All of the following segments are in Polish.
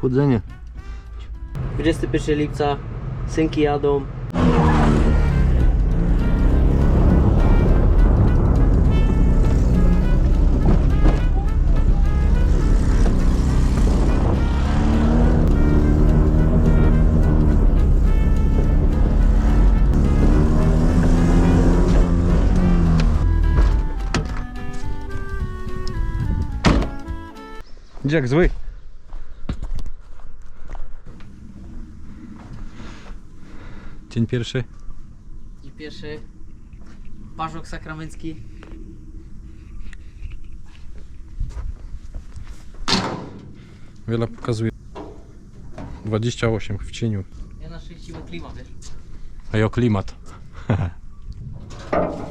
Chłodzenie. 21 lipca, synki jadą. Dziak zły. Dzień pierwszy. I pierwszy, parzok sakramencki. Wiele pokazuje. 28 w cieniu. Ja na szczęście klimat, wiesz? A jo klimat.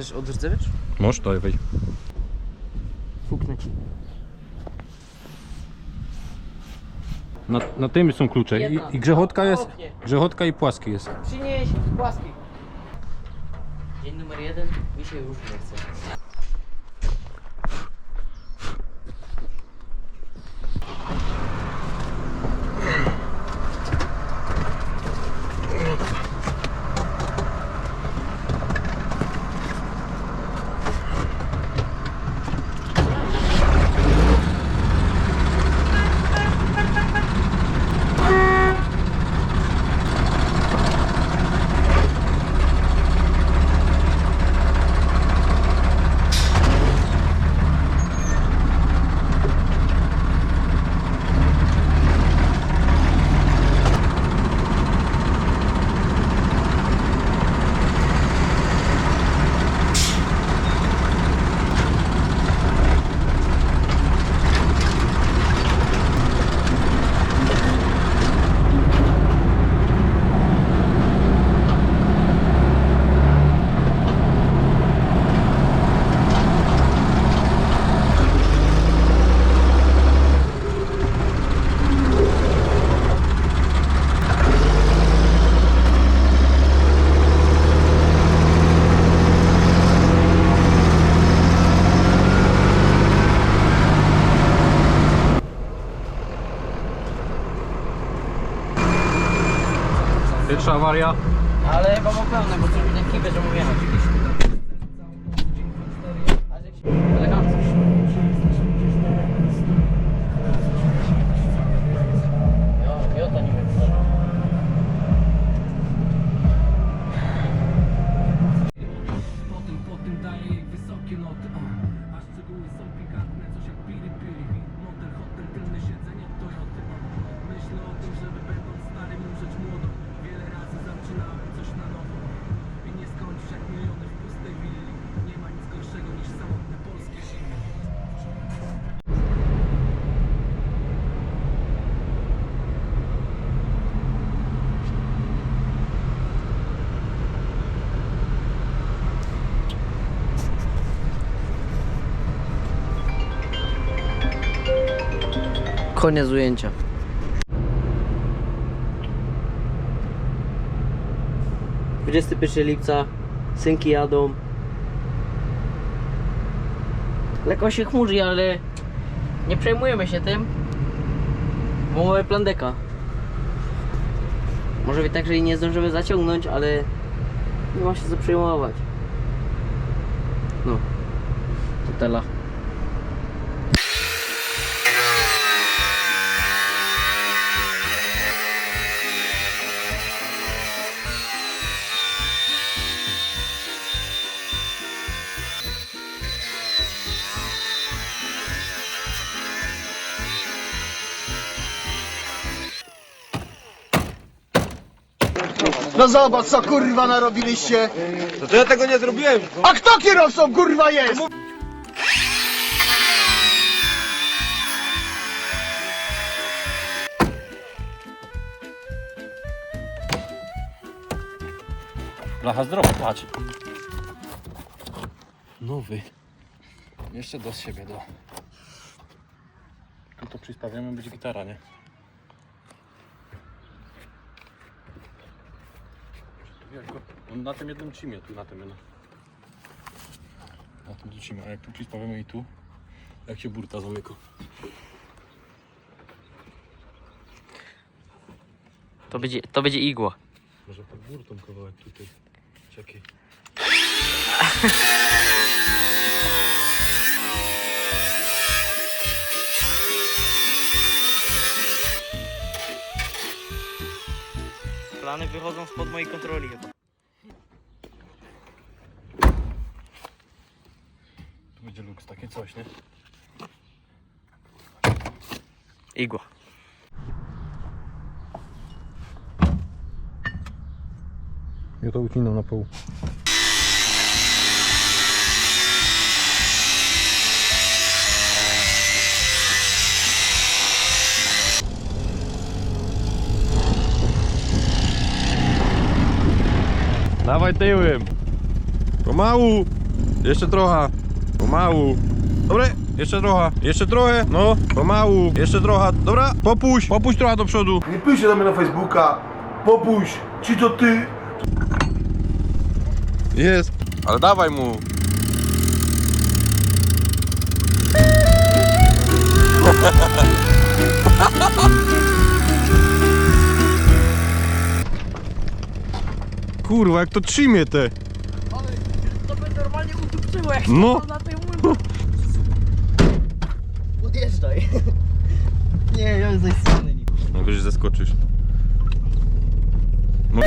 Chcesz daj wej. Fuknę ci. Na, na tym są klucze. I, I grzechotka jest. Grzechotka i płaski jest. Przynieś płaski. Dzień numer jeden, mi się już nie chce. Pierwsza awaria. Ale chyba mam pełne, bo mi na kibę, że mówię. Elegancko. Koniec ujęcia. Dwudziesty pierwszy lipca, synki jadą. Lekko się chmurzy, ale nie przejmujemy się tym. Bo mamy plandeka. Może być tak, że i nie zdążymy zaciągnąć, ale nie ma się co przejmować. No. To tela. No zobacz co kurwa narobiliście. No to ja tego nie zrobiłem. A kto kierowcą kurwa jest? Blacha zdrowa, patrz. Nowy. Jeszcze do siebie do. Tu to przystawiamy, być gitara, nie? Jak go- On na tym jednym cimie, tu na tym jednym. Na tym tu cimie, a jak tu przyspawiamy i tu, jak się burta zamyka. To będzie, to będzie igła. Może pod burtą kawałek tutaj. Czekaj. Plany wychodzą spod mojej kontroli chyba. Tu będzie luks, takie coś, nie? Igła. Ja to ucinam na pół. Dawaj tyłem. Pomału. Jeszcze trochę. Pomału. Dobre? Jeszcze trochę. Jeszcze trochę. No. Pomału. Jeszcze trochę. Dobra? Popuść. Popuść trochę do przodu. Nie piszcie do mnie na Facebooka. Popuść, czy to ty? Jest. Ale dawaj mu. Kurwa, jak to trzymie te. To by normalnie utupczyło jak No. na tej Podjeżdżaj. Nie, ja już zaistniony. Najwyżej zaskoczysz. No.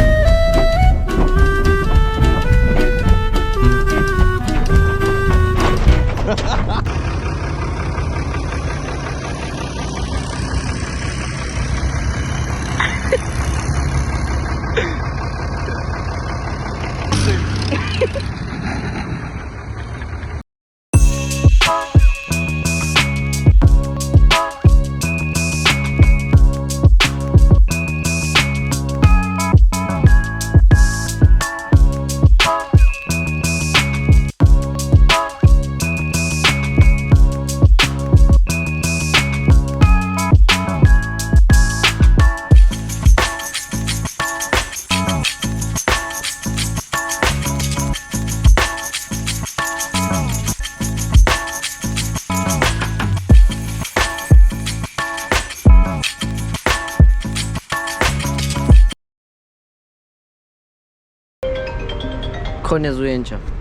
Koniec ujęcia.